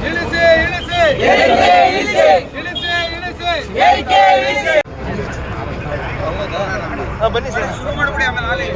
ಇಳಿಸಿ ಇಳಿಸಿ ಇಳಿಸಿ ಇಳಿಸಿ ಬನ್ನಿ ಸರ್ ಶುರು ಮಾಡ್ಬಿಡಿ ಆಮೇಲೆ ಹಾಲಿ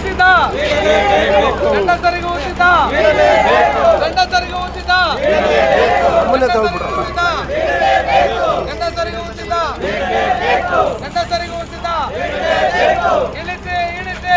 ಉಚಿತ. ಗಂಡಸರಿಗೂ ಉಚಿತ. ಗಂಡಸರಿಗೂ ಉಚಿತ. ಗಂಡಸರಿಗೂ ಉಚಿತ. ಗಂಡಸರಿಗೂ ಉಚಿತ. ಇಳಿಸಿ ಇಳಿಸಿ.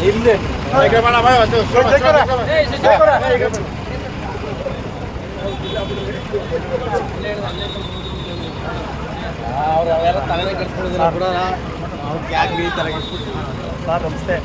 ಬಿಡು ಅವ್ರು ಅವೆಲ್ಲ ತಲೆನೇ ಬಿಡೋಣ ಅವ್ರಿಗೆ ಯಾಕೆ ಸರ್ ನಮಸ್ತೆ